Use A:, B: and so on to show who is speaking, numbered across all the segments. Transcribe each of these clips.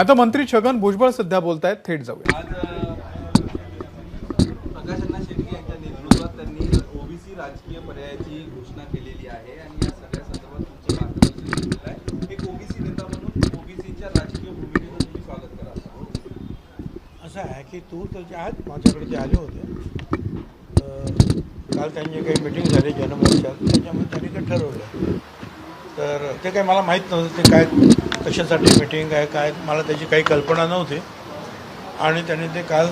A: आता मंत्री छगन भुजबळ सध्या बोलत आहेत थेट जाऊया.
B: आज यांच्या नेतृत्वात त्यांनी ओबीसी राजकीय पर्यायाची घोषणा केलेली आहे आणि या सगळ्या संदर्भात तुमचं मार्गदर्शन घेतलेलं आहे एक ओबीसी नेता म्हणून ओबीसीच्या राजकीय भूमिकेचं तुम्ही स्वागत करा.
C: असं आहे की तूर तर जे आहेत माझ्याकडे ते आले होते काल त्यांची काही मिटिंग झाली जनमोर्चात त्याच्यामध्ये त्यांनी काही ठरवलं. तर ते काही मला माहीत नव्हतं ते काय कशासाठी मिटिंग आहे काय मला त्याची काही कल्पना नव्हती. आणि त्यांनी ते काल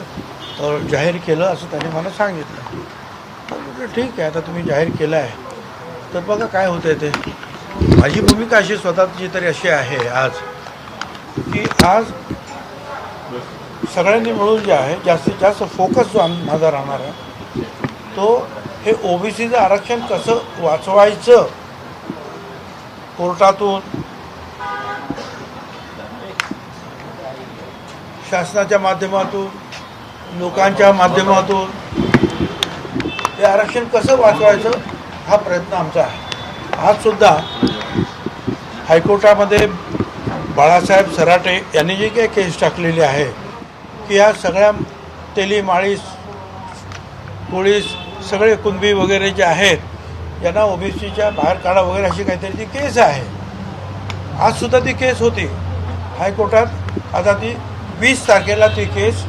C: जाहीर केलं असं त्यांनी मला सांगितलं. म्हटलं ठीक आहे आता तुम्ही जाहीर केलं आहे. तर बघा काय होतं आहे ते. माझी भूमिका अशी स्वतःची तरी अशी आहे आज की आज सगळ्यांनी मिळून जे आहे जास्तीत जास्त फोकस जो माझा राहणार आहे तो हे ओबीसीचं आरक्षण कसं वाचवायचं कोर्टातून शासनाच्या माध्यमातून लोकांच्या माध्यमातून हे आरक्षण कसं वाचवायचं हा प्रयत्न आमचा आहे. आजसुद्धा हायकोर्टामध्ये बाळासाहेब सराटे यांनी जी काही केस टाकलेली आहे की या सगळ्या तेली माळीस पोळीस सगळे कुणबी वगैरे जे आहेत यांना ओबीसीच्या बाहेर काढा वगैरे अशी काहीतरी ती केस आहे. आजसुद्धा ती केस होती. हायकोर्टात आता ती वीस तारखेला ती केस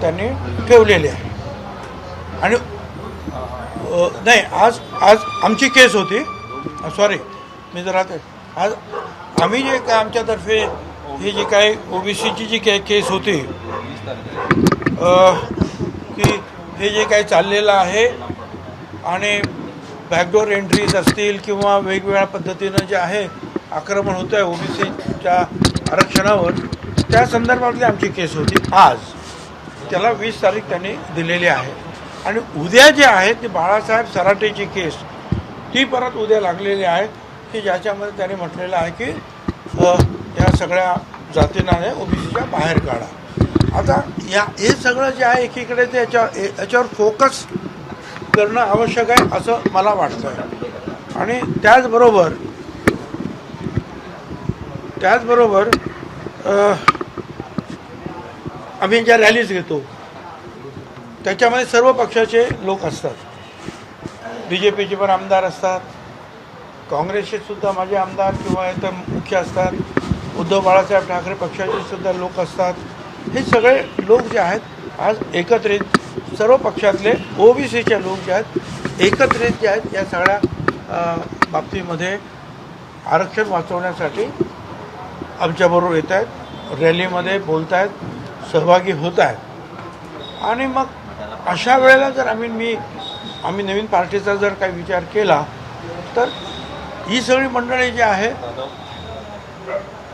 C: त्यांनी ठेवलेली आहे. आणि नाही आज आज आमची केस होती. सॉरी मी जरा ते आज आम्ही जे काय आमच्यातर्फे ही जी काय ओबीसीची जी काही केस होती की हे जे काही चाललेलं आहे आणि बॅकडोर एंट्रीज असतील किंवा वेगवेगळ्या पद्धतीनं जे आहे आक्रमण होतं आहे ओबीसीच्या आरक्षणावर त्या संदर्भातली आमची केस होती आज. त्याला वीस तारीख त्यांनी दिलेली आहे. आणि उद्या जे आहे ती बाळासाहेब सराटेची केस ती परत उद्या लागलेली आहे की ज्याच्यामध्ये त्यांनी म्हटलेलं आहे की या सगळ्या जातींना ओबीसीच्या बाहेर काढा. आता या हे सगळं जे आहे एकीकडे ते याच्या ए- याच्यावर फोकस करणं आवश्यक आहे असं मला वाटतं आहे आणि त्याचबरोबर त्याचबरोबर आम्ही ज्या रॅलीज घेतो त्याच्यामध्ये सर्व पक्षाचे लोक असतात. बी जे पीचे पण आमदार असतात. काँग्रेसचे सुद्धा माझे आमदार किंवा इतर मुख्य असतात. उद्धव बाळासाहेब ठाकरे पक्षाचे सुद्धा लोक असतात. हे सगळे लोक जे आहेत आज एकत्रित सर्व पक्षातले ओबीसीचे लोक जे आहेत एकत्रित जे आहेत या सगळ्या बाबतीमध्ये आरक्षण वाचवण्यासाठी आमच्याबरोबर येत आहेत रॅलीमध्ये बोलत आहेत सहभागी होत आहेत. आणि मग अशा वेळेला जर आम्ही मी आम्ही नवीन पार्टीचा जर काही विचार केला तर ही सगळी मंडळी जी आहे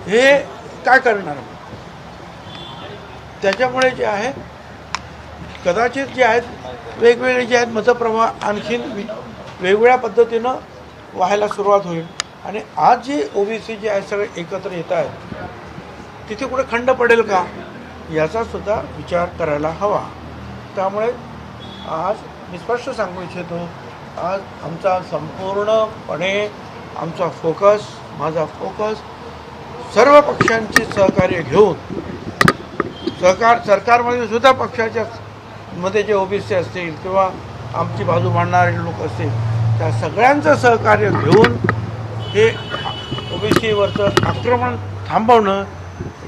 C: हे काय करणार? त्याच्यामुळे जे आहे कदाचित जे आहेत वेगवेगळे जे आहेत मतप्रवाह आणखीन वि- वेगवेगळ्या पद्धतीनं व्हायला सुरुवात होईल. आणि आज जे ओबीसी जे आहे सगळे एकत्र येत आहेत तिथे कुठे खंड पडेल का याचा सुद्धा विचार करायला हवा. त्यामुळे आज मी स्पष्ट सांगू इच्छितो आज आमचा संपूर्णपणे आमचा फोकस माझा फोकस सर्व पक्षांची सहकार्य घेऊन सहकार सरकारमध्ये सुद्धा पक्षाच्या मध्ये जे ओबीसी असतील किंवा आमची बाजू मांडणारे लोक असतील त्या सगळ्यांचं सहकार्य घेऊन हे ओबीसीवरचं आक्रमण थांबवणं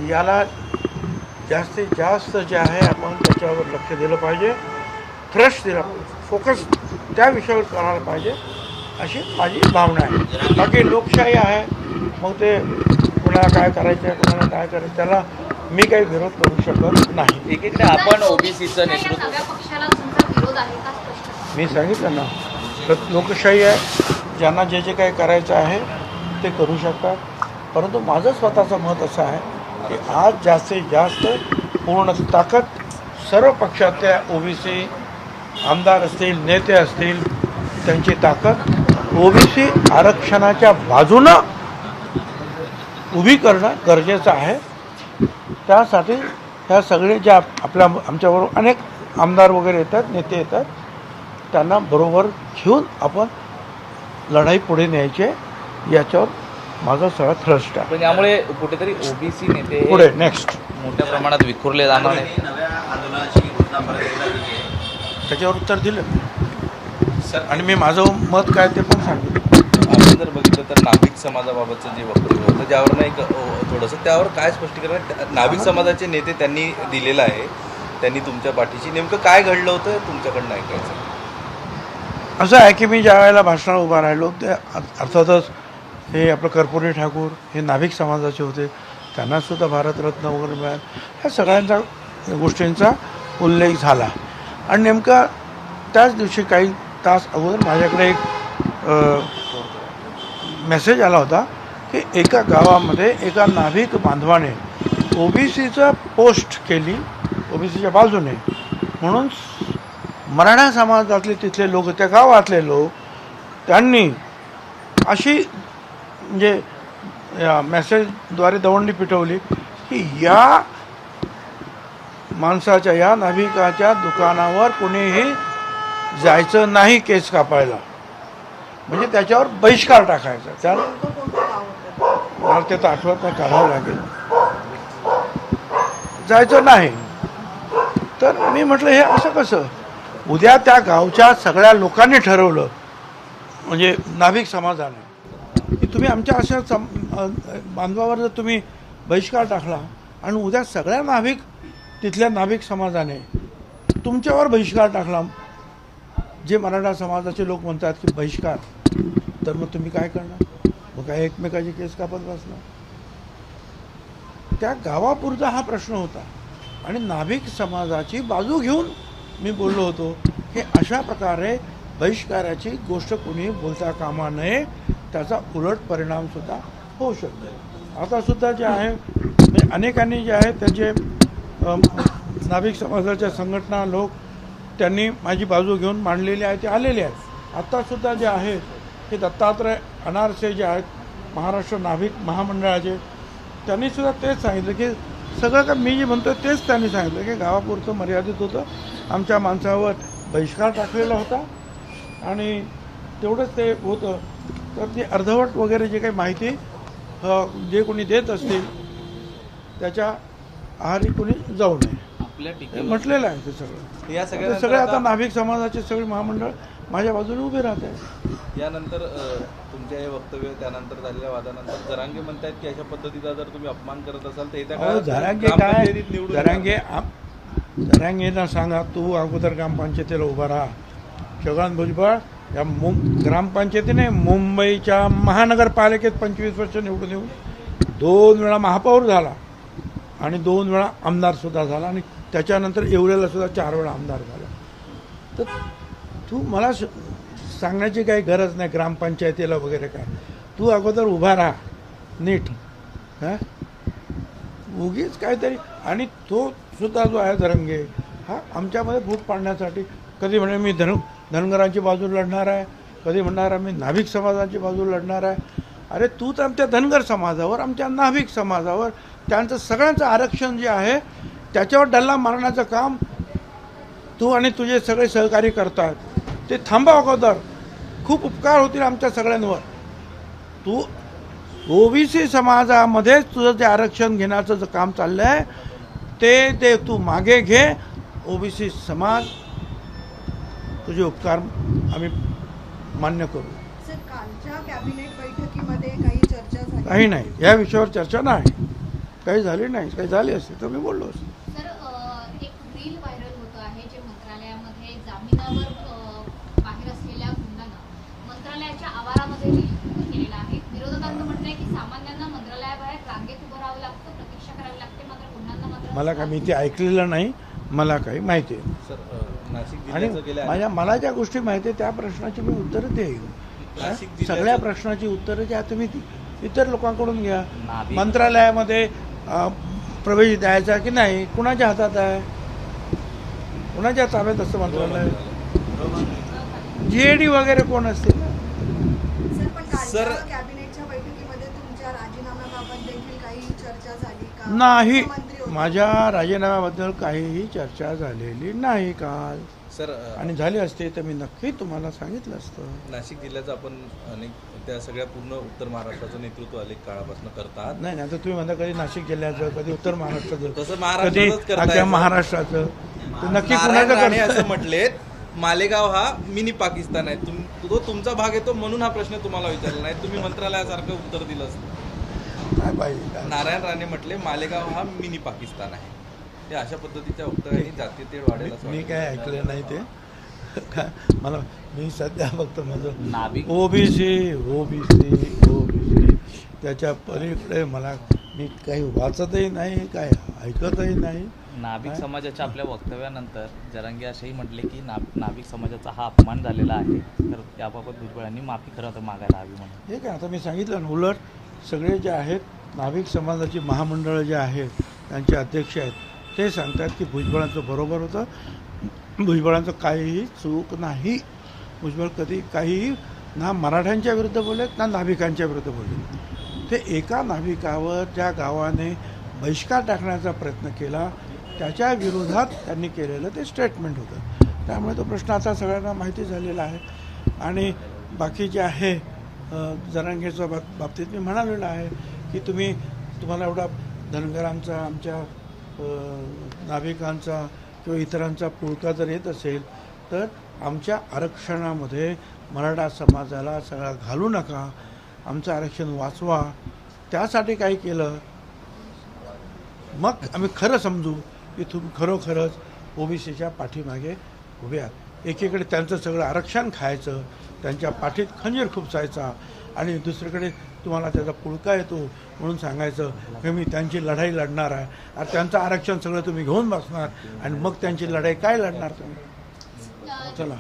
C: याला जास्तीत जास्त जे आहे आपण त्याच्यावर लक्ष दिलं पाहिजे थ्रश दिला फोकस त्या विषयावर करायला पाहिजे अशी माझी भावना आहे. बाकी लोकशाही आहे मग ते कुणाला काय करायचं आहे कुणाला काय करायचं त्याला मी काही विरोध करू शकत नाही.
D: एकीकडे आपण ओबीसीचं नेतृत्व
E: नव्या पक्षाला तुमचा विरोध आहे का स्पष्ट?
C: मी सांगितलं ना तर लोकशाही आहे. ज्यांना जे जे काही करायचं आहे ते करू शकतात. परंतु माझं स्वतःचं मत असं आहे की आज जास्तीत जास्त पूर्ण ताकद सर्व पक्षातल्या ओबीसी आमदार असतील नेते असतील त्यांची ताकद ओबीसी आरक्षणाच्या बाजूनं उभी करणं गरजेचं आहे. त्यासाठी ह्या सगळे ज्या आपल्या आमच्याबरोबर अनेक आमदार वगैरे येतात नेते येतात त्यांना बरोबर घेऊन आपण लढाई पुढे न्यायची याच्यावर माझा सगळा थ्रस्ट आहे.
D: पण यामुळे कुठेतरी ओबीसी नेते
C: पुढे नेक्स्ट
D: मोठ्या प्रमाणात विखुरले जाणार
C: त्याच्यावर उत्तर दिलं.
B: सर
C: आणि मी माझं मत काय ते पण सांगितलं
B: आपण जर बघितलं तर नाभिक समाजाबाबतचं जे वक्तव्य होतं ज्यावर नाही थोडंसं त्यावर काय स्पष्टीकरण नाभिक समाजाचे नेते त्यांनी दिलेलं आहे. त्यांनी तुमच्या पाठीशी नेमकं काय घडलं होतं? तुमच्याकडनं ऐकायचं
C: असं आहे की मी ज्या वेळेला भाषणाला उभा राहिलो ते अर्थातच हे आपलं कर्पुरी ठाकूर हे नाभिक समाजाचे होते. त्यांनासुद्धा भारतरत्न वगैरे मिळाल. ह्या सगळ्यांचा गोष्टींचा उल्लेख झाला. आणि नेमका त्याच दिवशी काही तास अगोदर माझ्याकडे एक मेसेज आला होता की एका गावामध्ये एका नाभिक बांधवाने ओबीसीचं पोस्ट केली ओबीसीच्या बाजूने. म्हणून मराठा समाजातले तिथले लोक त्या गावातले लोक त्यांनी अशी म्हणजे या मेसेजद्वारे दवंडी पिटवली की या माणसाच्या या नाभिकाच्या दुकानावर कोणीही जायचं नाही केस कापायला. म्हणजे त्याच्यावर बहिष्कार टाकायचा. त्या मला आठवत नाही काढावं लागेल. जायचं नाही. तर मी म्हटलं हे असं कसं? उद्या त्या गावच्या सगळ्या लोकांनी ठरवलं म्हणजे नाभिक समाजाने की तुम्ही आमच्या अशा सम बांधवावर जर तुम्ही बहिष्कार टाकला आणि उद्या सगळ्या नाभिक तिथल्या नाभिक समाजाने तुमच्यावर बहिष्कार टाकला जे मराठा समाजाचे लोक म्हणतात की बहिष्कार तर मग तुम्ही काय करणार? मग काय एकमेकाची केस कापत बसणार? त्या गावापुरता हा प्रश्न होता. आणि नाभिक समाजाची बाजू घेऊन मी बोललो होतो की अशा प्रकारे बहिष्काराची गोष्ट कोणी बोलता कामा नये त्याचा उलट परिणाम सुद्धा होऊ शकतो. आता सुद्धा जे आहे म्हणजे अनेकांनी जे आहे त्याचे नाभिक समाजाच्या संघटना लोक त्यांनी माझी बाजू घेऊन मांडलेली आहे ते आलेले आहेत. आत्तासुद्धा जे आहे की दत्तात्रय अनारसे जे आहेत महाराष्ट्र नाभिक महामंडळाचे त्यांनीसुद्धा तेच सांगितलं की सगळं का मी जे म्हणतो तेच त्यांनी सांगितलं की गावापुरतं मर्यादित होतं. आमच्या माणसावर बहिष्कार टाकलेला होता आणि तेवढंच ते होतं. तर ती अर्धवट वगैरे जे काही माहिती जे कोणी देत असतील त्याच्या आहारी कोणी जाऊ नये.
D: आपल्या टीकेला
C: म्हटलेलं आहे ते सगळं.
B: या सगळ्या
C: सगळे आता नाभिक समाजाचे सगळे महामंडळ माझ्या बाजूने उभे राहत आहेत.
B: यानंतर अ, तुमच्या हे वक्तव्य त्यानंतर झालेल्या वादानंतर जरांगे म्हणतायत की अशा पद्धतीचा जर तुम्ही अपमान करत असाल तर येत्या
C: अहो
B: काळात
C: जरांगे काय?
B: ग्रामपंचायतीत निवडून
C: जरांगे आम- सांगा तू अगोदर ग्रामपंचायतीला उभा राहा. छगन भुजबळ या मुं ग्रामपंचायतीने मुंबईच्या महानगरपालिकेत पंचवीस वर्ष निवडून येऊन दोन वेळा महापौर झाला आणि दोन वेळा आमदार सुद्धा झाला आणि त्याच्यानंतर एवढ्याला सुद्धा चार वेळा आमदार झाला. तर तू मला सांगण्याची काही गरज नाही ग्रामपंचायतीला वगैरे काय. तू अगोदर उभा राहा नीट. हां? उगीच काहीतरी आणि तो सुद्धा जो आहे धरंगे हा आमच्यामध्ये फूट पाडण्यासाठी कधी म्हणे मी धन धनगरांची बाजू लढणार आहे कधी म्हणणार आहे मी नाभिक समाजाची बाजू लढणार आहे. अरे तू तर आमच्या धनगर समाजावर आमच्या नाभिक समाजावर त्यांचं सगळ्यांचं आरक्षण जे आहे त्याच्यावर डल्ला मारण्याचं काम तू आणि तुझे सगळे सहकारी करतात. ते थांबा अगोदर. खूप उपकार होतील आमच्या सगळ्यांवर. तू ओबीसी समाजामध्येच तुझं जे आरक्षण घेण्याचं जे काम चाललं आहे ते ते तू मागे घे. ओबीसी समाज तुझे उपकार आम्ही मान्य करू.
F: काही चर्चा झाली
C: काही नाही. या विषयावर चर्चा नाही. काही झाली नाही. काही झाली असते तर मी बोललो असतो.
E: रील व्हायरल होतं आहे जे मंत्रालयामध्ये जामिनावर बाहेर असलेल्या गुंडांना मंत्रालयाच्या आवारामध्ये केलेलं आहे. विरोधकांचं म्हणणं आहे की सामान्यांना मंत्रालयाबाहेर रांगेत उभं राहावं लागतं प्रतीक्षा करावी लागते मात्र गुंडांना मात्र
C: मला काय मी ते ऐकलेलं नाही. मला काही माहिती आहे.
B: सर अ, नाशिक
C: आणि माझ्या मला ज्या गोष्टी माहिती आहे त्या प्रश्नाची मी उत्तरं देईन. हा? सगळ्या प्रश्नाची उत्तरं ज्या तुम्ही ती- इतर लोकांकडून घ्या. मंत्रालयामध्ये प्रवेश द्यायचा की नाही कुणाच्या हातात आहे? कुणाच्या ताब्यात असतं मंत्रालय जीएडी वगैरे कोण असतील?
F: सर पण
B: सर-
F: कालच्या कॅबिनेटच्या बैठकीमध्ये तुमच्या राजीनाम्याबाबत देखील काही चर्चा झाली का?
C: नाही. माझ्या राजीनाम्याबद्दल काहीही चर्चा झालेली नाही काल.
B: सर
C: आणि झाले असते तर मी नक्की तुम्हाला सांगितलं असतं.
B: नाशिक जिल्ह्याचं आपण अनेक त्या सगळ्या पूर्ण उत्तर महाराष्ट्राचं नेतृत्व अनेक काळापासून करतात.
C: नाही नाही आता तुम्ही म्हणता कधी नाशिक जिल्ह्याचं कधी उत्तर महाराष्ट्राचं
B: तसं
C: कधी. महाराष्ट्राचं. नक्की
B: नारायण
C: कुणाचं
B: राणे? असं म्हटलेत मालेगाव हा मिनी पाकिस्तान आहे. तुम तो तुमचा भाग येतो म्हणून हा प्रश्न तुम्हाला विचारला नाही. तुम्ही मंत्रालयासारखं उत्तर दिलं असतं.
C: काय पाहिजे?
B: नारायण राणे म्हटले मालेगाव हा मिनी पाकिस्तान आहे. ते अशा पद्धतीच्या जातीय तेढ वाढेल असं
C: मी. काय ऐकलं नाही ते. काय? मला मी सध्या फक्त माझं ओबीसी ओबीसी ओबीसी. त्याच्या पलीकडे मला मी काही वाचतही नाही काय ऐकतही नाही.
D: नाभिक? समाजाच्या आपल्या वक्तव्यानंतर जरांगे असेही म्हटले की ना नाभिक समाजाचा हा अपमान झालेला आहे. तर याबाबत भुजबळांनी माफी खरं तर मागायला हवी म्हणून.
C: हे काय? आता मी सांगितलं ना उलट सगळे जे आहेत नाभिक समाजाची महामंडळं जे आहेत त्यांचे अध्यक्ष आहेत ते सांगतात की भुजबळांचं बरोबर होतं. भुजबळांचं काहीही चूक नाही. भुजबळ कधी काहीही ना मराठ्यांच्या विरुद्ध बोलत ना नाभिकांच्या विरुद्ध बोलले ते एका नाभिकावर ज्या गावाने बहिष्कार टाकण्याचा प्रयत्न केला. त्याच्या विरोधात त्यांनी केलेलं ते स्टेटमेंट होतं. त्यामुळे तो प्रश्न आता सगळ्यांना माहिती झालेला आहे. आणि बाकी जे आहे अ, जरांगेच्या बाब बाबतीत मी म्हणालेलं आहे की तुम्ही तुम्हाला एवढा धनगरांचा आमच्या नाभिकांचा किंवा इतरांचा पुळका जर येत असेल तर आमच्या आरक्षणामध्ये मराठा समाजाला सगळा घालू नका आमचं आरक्षण वाचवा. त्यासाठी काही केलं? मग आम्ही खरं समजू की तुम्ही खरोखरच ओबीसीच्या पाठीमागे उभे आहात एकीकडे त्यांचं सगळं आरक्षण खायचं त्यांच्या पाठीत खंजीर खुपसायचा आणि दुसरीकडे तुम्हाला त्याचा पुळका येतो म्हणून सांगायचं की मी त्यांची लढाई लढणार आहे. आणि त्यांचं आरक्षण सगळं तुम्ही घेऊन बसणार आणि मग त्यांची लढाई काय लढणार तुम्ही? चला.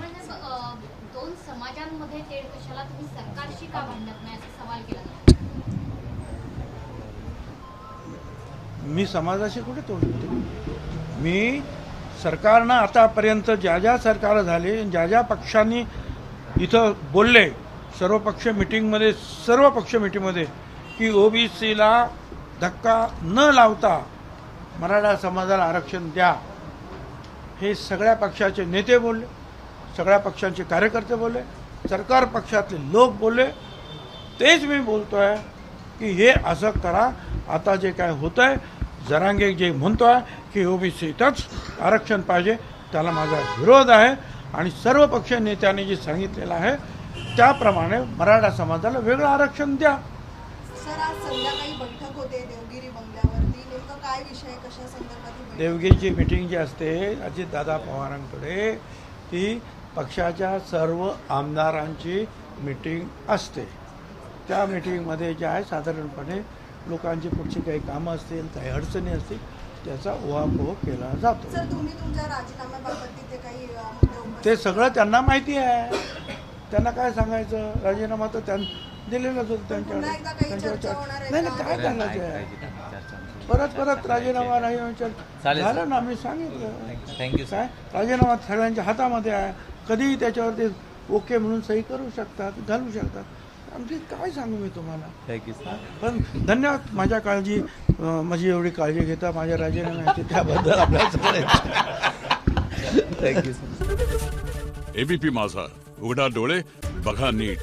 C: मी समाजाशी कुठे तोडतो मी सरकारनं आतापर्यंत ज्या ज्या सरकार झाले ज्या ज्या पक्षांनी इथं बोलले सर्व पक्ष मिटिंगमध्ये सर्व पक्ष मिटिंगमध्ये की ओबीसीला धक्का न लावता मराठा समाजाला आरक्षण द्या. हे सगळ्या पक्षाचे नेते बोलले सगळ्या पक्षांचे कार्यकर्ते बोलले सरकार पक्षातले लोक बोलले. तेच मी बोलतो आहे की हे असं करा. आता जे काय होतं आहे जरांगे जे म्हणतो आहे की ओबीसीतच आरक्षण पाहिजे त्याला माझा विरोध आहे. आणि सर्व पक्ष नेत्यांनी जे सांगितलेलं आहे त्याप्रमाणे मराठा समाजाला वेगळं आरक्षण द्या? देवगिरीची मिटिंग जी असते अजितदादा पवारांकडे ती पक्षाच्या सर्व आमदारांची मिटिंग असते. त्या मिटिंगमध्ये जे आहे साधारणपणे लोकांची पुढची काही कामं असतील काही अडचणी असतील त्याचा उहापोह केला जातो.
F: सर तुम्ही तुमच्या राजीनाम्याबाबत तिथे काही अ, मुद्दे उपस्थित
C: ते सगळं त्यांना माहिती आहे. त्यांना काय सांगायचं? राजीनामा तर त्यां दिलेलाच होता त्यांच्याकडे.
F: पुन्हा एकदा काही
C: त्यांच्यावर
F: चर्चा
C: चर्चा-
F: होणार आहे
C: नाही नाही
F: का?
C: काय
D: नाही,
C: करायचं आहे
D: चर्चा.
C: परत परत राजीनामा राजीनामा
D: चालेल,
C: झालं
D: सर.
C: ना मी सांगितलं.
D: Thank you sir.
C: काय? राजीनामा सगळ्यांच्या हातामध्ये आहे. कधीही त्याच्यावर ते ओके म्हणून सही करू शकतात घालू शकतात. आमची काय सांगू मी तुम्हाला?
D: थँक्यू सर
C: पण धन्यवाद माझ्या काळजी अं, माझी एवढी काळजी घेता माझ्या राजीनाम्याची त्याबद्दल आपल्या सगळ्यांचं
D: थँक्यू सर
G: एबीपी माझा उघडा डोळे बघा नीट.